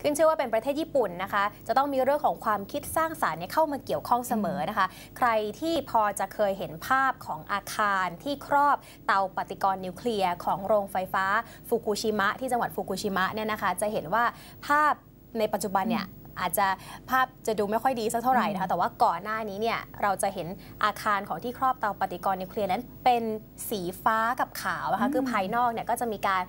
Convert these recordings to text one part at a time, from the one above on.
ขึ้นชื่อว่าเป็นประเทศญี่ปุ่นนะคะ จะต้องมีเรื่องของความคิดสร้างสารรค์เนี่ยเข้ามาเกี่ยวข้องเสมอนะคะ ใครที่พอจะเคยเห็นภาพของอาคารที่ครอบเตาปฏิกรณ์นิวเคลียร์ของโรงไฟฟ้าฟุกุชิมะที่จังหวัดฟุกุชิมะเนี่ยนะคะ จะเห็นว่าภาพในปัจจุบันเนี่ย อาจจะภาพจะดูไม่ค่อยดีสักเท่าไหร่นะคะ แต่ว่าก่อนหน้านี้เนี่ยเราจะเห็นอาคารของที่ครอบเตาปฏิกรณ์นิวเคลียร์นั้นเป็นสีฟ้ากับขาวนะคะคือภายนอกเนี่ยก็จะมีการ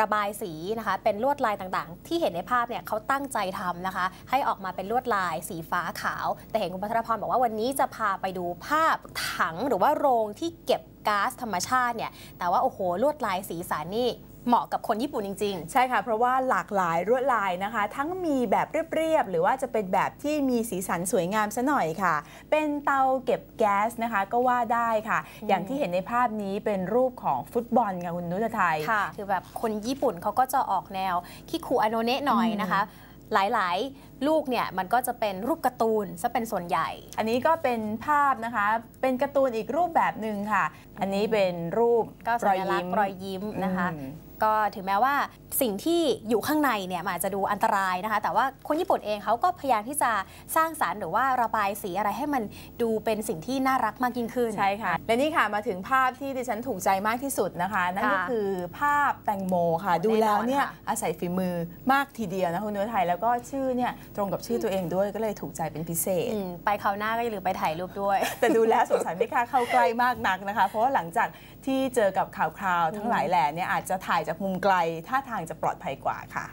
ระบายสีนะคะเป็นลวดลายต่างๆ ที่เห็นในภาพเนี่ยเขาตั้งใจทำนะคะ ให้ออกมาเป็นลวดลายสีฟ้าขาว แต่เห็นคุณพัทรพรบอกว่าวันนี้จะพาไปดูภาพถังหรือว่าโรงที่เก็บ ก๊าซธรรมชาติเนี่ยแต่ว่าโอ้โหลวดลายสีสันนี่เหมาะกับคนญี่ปุ่นจริง ๆ ใช่ค่ะ เพราะว่าหลากหลายลวดลายนะคะ ทั้งมีแบบเรียบ ๆ หรือว่าจะเป็นแบบที่มีสีสันสวยงามซะหน่อยค่ะ เป็นเตาเก็บแก๊สนะคะก็ว่าได้ค่ะ อย่างที่เห็นในภาพนี้เป็นรูปของฟุตบอลค่ะคุณนุชไทยค่ะคือแบบคนญี่ปุ่นเขาก็จะออกแนวคิคุอโนเนะหน่อยนะคะ หลายๆ ลูกเนี่ยมันก็จะเป็นรูปการ์ตูนซะเป็นส่วนใหญ่ อันนี้ก็เป็นภาพนะคะ เป็นการ์ตูนอีกรูปแบบหนึ่งค่ะ อันนี้เป็นรูปก็สัญลักษณ์รอยยิ้มนะคะอืมก็ถึงแม้ว่าสิ่งที่อยู่ข้างในเนี่ยมันอาจจะดูอันตรายนะคะ แต่ว่าคนญี่ปุ่นเองเขาก็พยายามที่จะสร้างสารรค์หรือว่าระบายสีอะไรให้มันดูเป็นสิ่งที่น่ารักมากยิ่งขึ้น ใช่ค่ะ และนี่ค่ะมาถึงภาพที่ดิฉันถูกใจมากที่สุดนะคะ นั่นก็ค่ะคือภาพแตงโมค่ะ ดูแน่นอนแล้วเนี่ยค่ะอาศัยฝีมือมากทีเดียวนะคุณนุชไทยแล้วก็ชื่อเนี่ยตรงกับชื่อตัวเองด้วยก็เลยถูกใจเป็นพิเศษอืมไปคราวหน้าก็อย่าลืมไปถ่ายรูปด้วย แต่ดูแล้วสงสัยไม่กล้าเข้าใกล้มากนักนะคะ เพราะว่าหลังจากที่เจอกับข่าวคราวทั้งหลายแหล่เนี่ยอาจจะถ่ายจากมุมไกลท่าทางจะปลอดภัยกว่าค่ะ